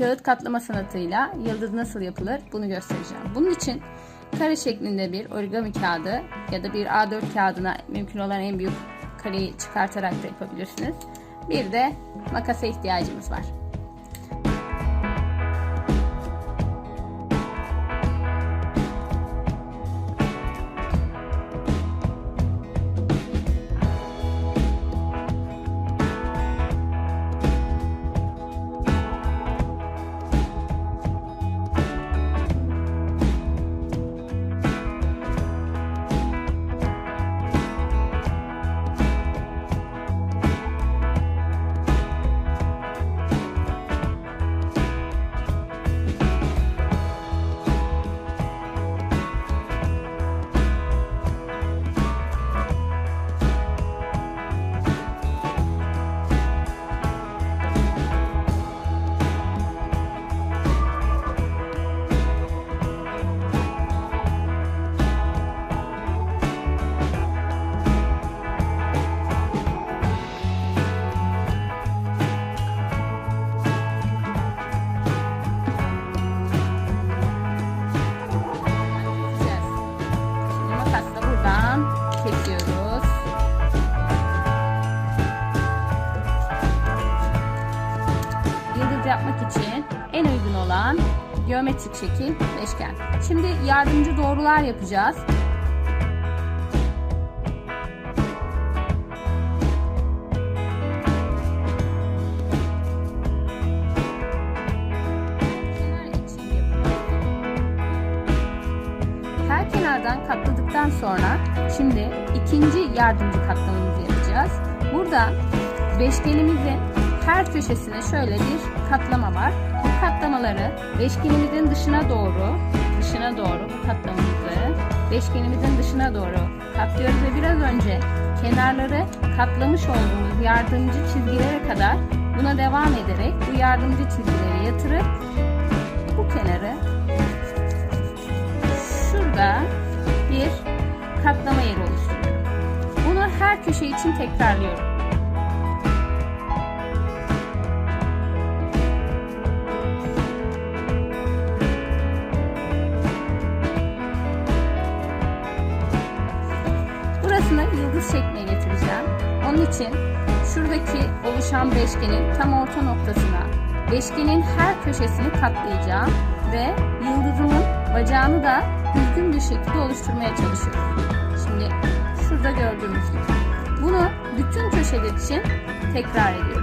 kağıt katlama sanatıyla yıldız nasıl yapılır bunu göstereceğim. Bunun için kare şeklinde bir origami kağıdı ya da bir A4 kağıdına mümkün olan en büyük kareyi çıkartarak da yapabilirsiniz. Bir de makasa ihtiyacımız var. Yapmak için en uygun olan geometrik şekil beşgen. Şimdi yardımcı doğrular yapacağız. Her kenardan katladıktan sonra şimdi ikinci yardımcı katlamamızı yapacağız. Burada beşgenimizin her köşesine şöyle bir katlama var. Bu katlamaları beşgenimizin dışına doğru, dışına doğru bu katlamamızı beşgenimizin dışına doğru katlıyoruz ve biraz önce kenarları katlamış olduğumuz yardımcı çizgilere kadar buna devam ederek bu yardımcı çizgileri yatırıp bu kenarı şurada bir katlama yeri oluşturuyorum. Bunu her köşe için tekrarlıyorum. Burasını yıldız şekline getireceğim. Onun için şuradaki oluşan beşgenin tam orta noktasına beşgenin her köşesini katlayacağım ve yıldızımın bacağını da düzgün bir şekilde oluşturmaya çalışıyorum. Şimdi şurada gördüğünüz gibi. Bunu bütün köşeler için tekrar ediyoruz.